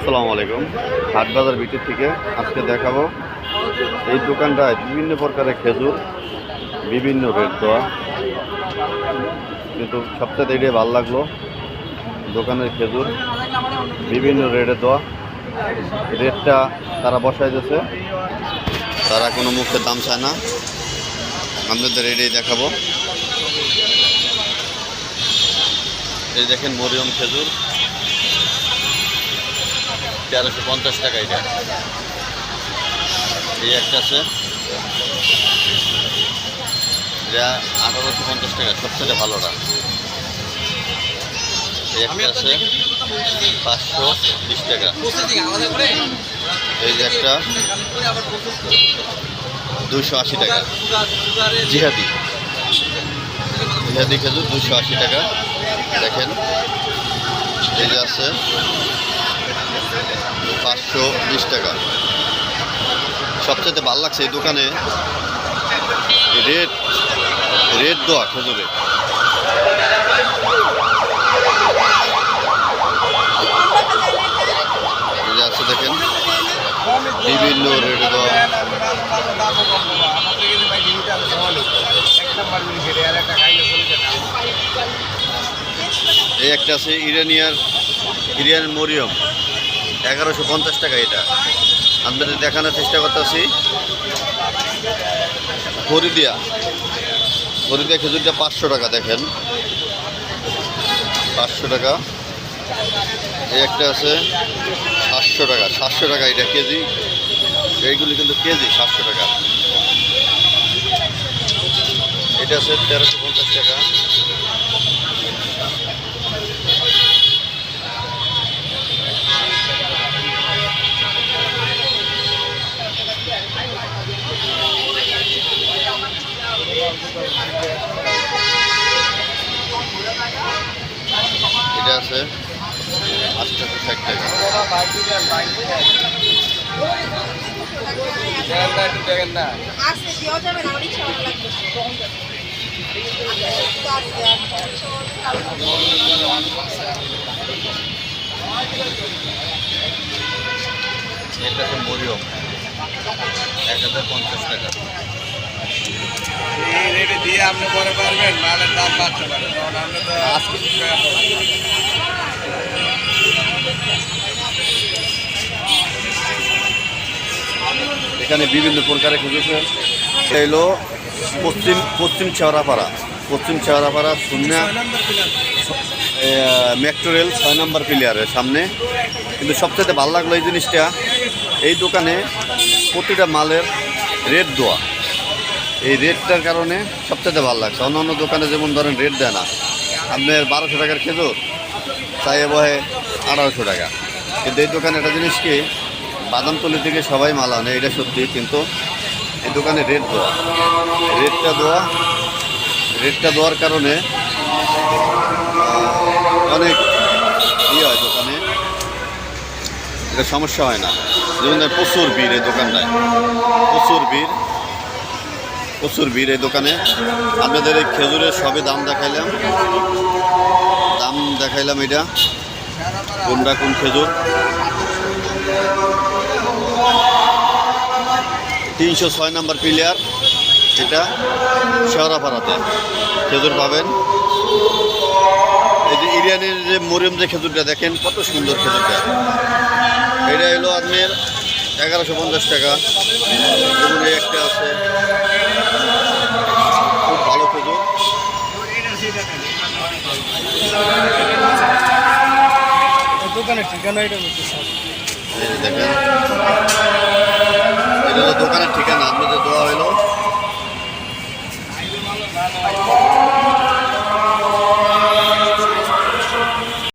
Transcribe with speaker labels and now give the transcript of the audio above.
Speaker 1: আসসালামু আলাইকুম। হাটবাজার বিটির থেকে আজকে দেখাবো এই দোকানটায় বিভিন্ন প্রকারের খেজুর, বিভিন্ন রেট দেওয়া। কিন্তু সবচেয়ে এটাই ভালো লাগল দোকানের খেজুর, বিভিন্ন রেটে দেওয়া। রেটটা তারা বসাই দিয়েছে তারা কোনো মুখের দাম চায় না। আপনাদের রেটেই দেখাবো। এই দেখেন মরিয়ম খেজুর। তেরোশো পঞ্চাশ টাকা এটা। এই একটা আছে। এটা আঠারোশো পঞ্চাশ টাকা সবথেকে ভালোটা এই একটা আছে, পাঁচশো বিশ টাকা। এই যে একটা দুশো আশি টাকা। জিহাদি। জিহাদি খেজুর দুশো আশি টাকা। দেখেন। এই যে আছে পাঁচশো বিশ টাকা। সবচেয়ে ভালো লাগছে এই দোকানে রেড রেড দেওয়া খেজুরে আছে দেখেন, বিভিন্ন রেড দেওয়া এই একটা আছে ইরানিয়ার ইরান মরিয়ম। এগারোশো পঞ্চাশ টাকা এটা। আপনাদের দেখানোর চেষ্টা করতেছি। হরিদিয়া হরিদিয়া খেজুরটা পাঁচশো টাকা, দেখেন। পাঁচশো টাকা। এই একটা আছে সাতশো টাকা সাতশো টাকা এটা কেজি। এইগুলি কিন্তু কেজি, সাতশো টাকা। এটা আছে তেরোশো পঞ্চাশ টাকা। এটা আছে আটশোশো ষাট টাকা এটা আছে মরিয়ম এক হাজার পঞ্চাশ টাকা। এখানে বিভিন্ন প্রকারে খুঁজেছে। এটা পশ্চিম পশ্চিম শেওড়াপাড়া। পশ্চিম শেওড়াপাড়া শূন্য মেট্রো রেল ছয় নম্বর প্লেয়ারের সামনে। কিন্তু সবচেয়ে ভালো লাগল এই জিনিসটা, এই দোকানে প্রতিটা মালের রেট দেওয়া এই রেটটার কারণে সবচেয়ে ভালো লাগছে। অন্য অন্য দোকানে যেমন ধরেন রেট দেয় না। আপনার বারোশো টাকার খেজুর, তাই বহে আঠারোশো টাকা। কিন্তু এই দোকানে একটা জিনিস কি, বাদামতলি থেকে সবাই মাল আনে, এটা সত্যি, কিন্তু এই দোকানে রেট দেওয়া। রেটটা দেওয়া, রেটটা দেওয়ার কারণে অনেক ইয়ে হয় দোকানে। এটা সমস্যা হয় না। যেমন প্রচুর ভিড় এই দোকানটায়। প্রচুর ভিড়। প্রচুর ভিড় এই দোকানে। আপনাদের এই খেজুরের সবই দাম দেখাইলাম। দাম দেখাইলাম এটা। কোনটা কোন খেজুর? তিনশো ছয় নম্বর প্লেয়ার এটা শেওড়াপাড়াতে। খেজুর পাবেন। এই যে ইরিয়ানের যে মরিয়ম যে খেজুরটা দেখেন, কত সুন্দর খেজুরটা। এটা হলো আপনার এগারোশো পঞ্চাশ টাকা। একটা আছে। খুব ভালো খেজুর
Speaker 2: দোকানের ঠিকানা এটা
Speaker 1: দেখেন। এটা হলো দোকানের ঠিকানা। আপনাদের দেওয়া হলো